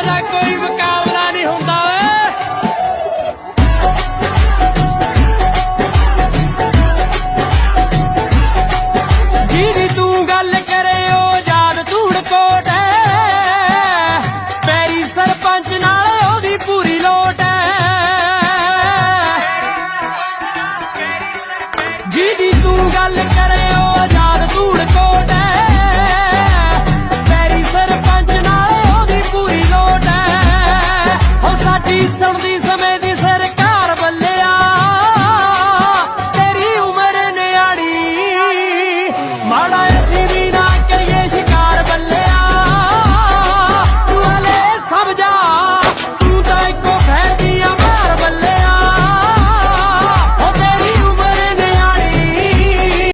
ਇਹਨਾਂ ਦਾ ਕੋਈ ਮੁਕਾਬਲਾ ਨਹੀਂ ਹੁੰਦਾ, ਓਏ। ਤੂੰ ਗੱਲ ਕਰੇ, ਉਹ ਯਾਦ ਧੂੜ ਕੋਟ ਪੈਰੀ ਸਰਪੰਚ ਨਾਲ ਉਹਦੀ ਪੂਰੀ ਲੋਟ ਹੈ ਜਿਹਦੀ ਤੂੰ ਗੱਲ ਕਰੇ, ਉਹ ਯਾਦ ਧੂੜ ਕੋਟ